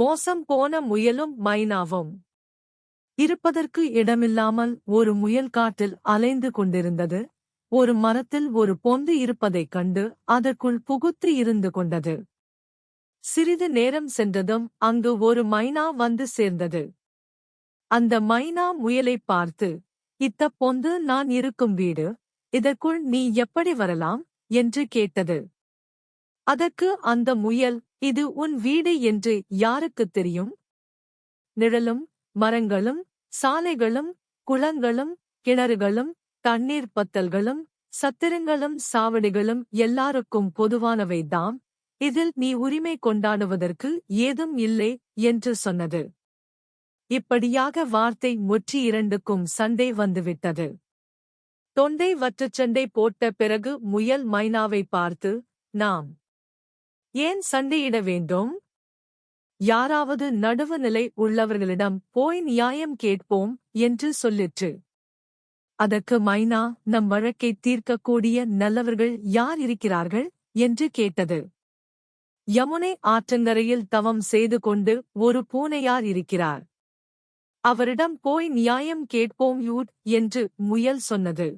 மோசம் போன முயலும் மைனாவும். இருப்பதற்கு இடமில்லாமல் ஒரு முயல் காட்டில் அலைந்து கொண்டிருந்தது. ஒரு மரத்தில் ஒரு பொந்து இருப்பதைக் கண்டு அதற்குள் புகுத்து இருந்து கொண்டது. சிறிது நேரம் சென்றதும் அங்கு ஒரு மைனா வந்து சேர்ந்தது. அந்த மைனா முயலைப் பார்த்து இத்த பொந்து நான் இருக்கும் வீடு இதற்குள் நீ எப்படி வரலாம்? என்று கேட்டது. அதற்கு அந்த முயல் இது உன் வீடு என்று யாருக்குத் தெரியும்? நிழலும் மரங்களும் சாலைகளும் குளங்களும் கிணறுகளும் தண்ணீர் பத்தல்களும் சத்திரங்களும் சாவடிகளும் எல்லாருக்கும் பொதுவானவைதாம் இதில் நீ உரிமை கொண்டாடுவதற்கு ஏதும் இல்லை என்று சொன்னது. இப்படியாக வார்த்தை முற்றி இரண்டுக்கும் சண்டை வந்துவிட்டது. தொண்டை வற்றுச்சண்டை போட்ட பிறகு முயல் மைனாவை பார்த்து நாம் ஏன் சண்டையிட வேண்டும்? யாராவது நடுவு நிலை உள்ளவர்களிடம் போய் நியாயம் கேட்போம் என்று சொல்லிற்று. அதற்கு மைனா நம் வழக்கை தீர்க்கக்கூடிய நல்லவர்கள் யார் இருக்கிறார்கள்? என்று கேட்டது. யமுனை ஆற்றங்கரையில் தவம் செய்து கொண்டு ஒரு பூனையார் இருக்கிறார். அவரிடம் போய் நியாயம் கேட்போம் யூட் என்று முயல் சொன்னது.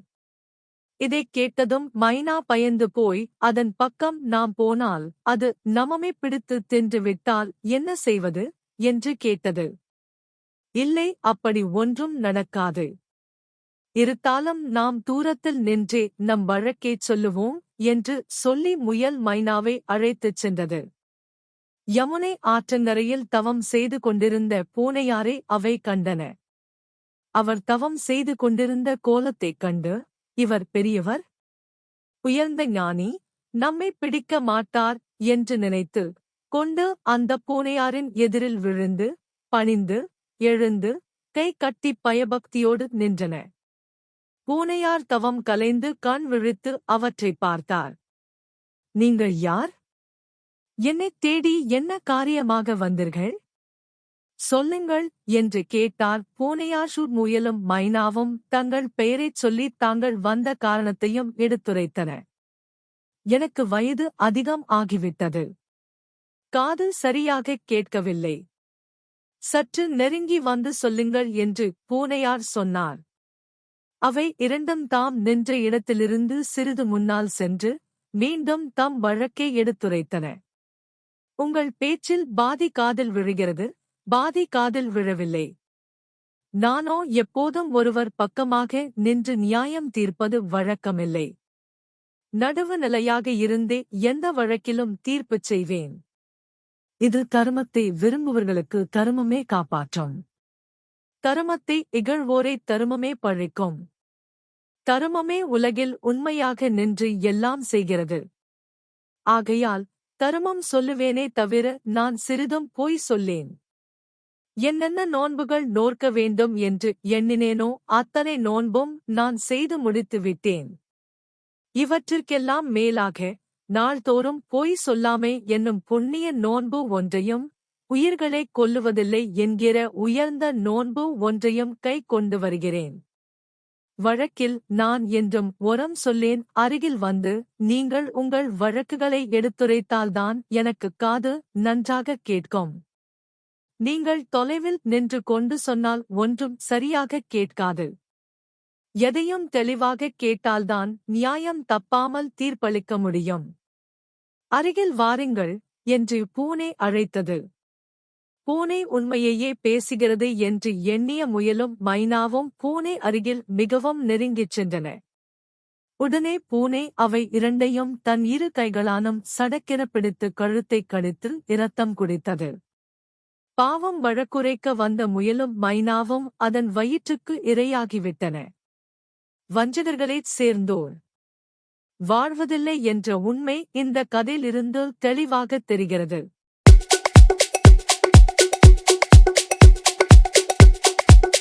இதைக் கேட்டதும் மைனா பயந்து போய் அதன் பக்கம் நாம் போனால் அது நமமே பிடித்து தின்று விட்டால் என்ன செய்வது? என்று கேட்டது. இல்லை அப்படி ஒன்றும் நடக்காது. இருத்தாலும் நாம் தூரத்தில் நின்றே நம் வழக்கைச் சொல்லுவோம் என்று சொல்லி முயல் மைனாவை அழைத்துச் சென்றது. யமுனை ஆற்றங்கரையில் தவம் செய்து கொண்டிருந்த பூனையாரை அவை கண்டன. அவர் தவம் செய்து கொண்டிருந்த கோலத்தைக் கண்டு இவர் பெரியவர்? உயர்ந்த ஞானி நம்மை பிடிக்க மாட்டார் என்று நினைத்து கொண்டு அந்த பூனையாரின் எதிரில் விழுந்து பணிந்து எழுந்து கை கட்டி பயபக்தியோடு நின்றன. பூனையார் தவம் கலைந்து கண் விழித்து அவற்றைப் பார்த்தார். நீங்கள் யார்? என்னைத் தேடி என்ன காரியமாக வந்தீர்கள்? சொல்லுங்கள் என்று கேட்டார். பூனையாஷூர் முயலும் மைனாவும் தங்கள் பெயரைச் சொல்லி தாங்கள் வந்த காரணத்தையும் எடுத்துரைத்தன எனக்கு வயது அதிகம் ஆகிவிட்டது. காது சரியாகக் கேட்கவில்லை. சற்று நெருங்கி வந்து சொல்லுங்கள் என்று பூனையார் சொன்னார். அவை இரண்டும் தாம் நின்ற இடத்திலிருந்து சிறிது முன்னால் சென்று மீண்டும் தம் வழக்கை எடுத்துரைத்தன. உங்கள் பேச்சில் பாதி காதில் விழுகிறது. பாதி காதில் விழவில்லை. நானோ எப்போதும் ஒருவர் பக்கமாக நின்று நியாயம் தீர்ப்பது வழக்கமில்லை. நடுவு நிலையாக இருந்தே எந்த வழக்கிலும் தீர்ப்புச் செய்வேன். இது தருமத்தை விரும்புவர்களுக்கு தருமமே காப்பாற்றும். தருமத்தை இகழ்வோரை தருமமே பழிக்கும். தருமமே உலகில் உண்மையாக நின்று எல்லாம் செய்கிறது. ஆகையால் தருமம் சொல்லுவேனே தவிர நான் சிறிதும் பொய் சொல்லேன். என்னென்ன நோன்புகள் நோர்க்க வேண்டும் என்று எண்ணினேனோ அத்தனை நோன்பும் நான் செய்து முடித்து விட்டேன். இவற்றிற்கெல்லாம் மேலாக நாள்தோறும் பொய் சொல்லாமை என்னும் புண்ணிய நோன்பு ஒன்றையும் உயிர்களைக் கொல்லுவதில்லை என்கிற உயர்ந்த நோன்பு ஒன்றையும் கை கொண்டு வருகிறேன். வழக்கில் நான் என்றும் உரம் சொல்லேன் அருகில் வந்து நீங்கள் உங்கள் வழக்குகளை எடுத்துரைத்தால்தான் எனக்கு காது நன்றாகக் கேட்கும். நீங்கள் தொலைவில் நின்று கொண்டு சொன்னால் ஒன்றும் சரியாகக் கேட்காது. எதையும் தெளிவாகக் கேட்டால்தான் நியாயம் தப்பாமல் தீர்ப்பளிக்க முடியும். அருகில் வாருங்கள் என்று பூனே அழைத்தது. பூனே உண்மையையே பேசுகிறது என்று எண்ணிய முயலும் மைனாவும் பூனே அருகில் மிகவும் நெருங்கிச் சென்றன. உடனே பூனே அவை இரண்டையும் தன் இரு கைகளானும் சடக்கென பிடித்து கழுத்தைக் கடித்து இரத்தம் குடித்தது. பாவம் வழக்குரைக்க வந்த முயலும் மைனாவும் அதன் வயிற்றுக்கு இரையாகிவிட்டன. வஞ்சகர்களைச் சேர்ந்தோர். வாழ்வதில்லை என்ற உண்மை இந்த கதையிலிருந்து தெளிவாகத் தெரிகிறது.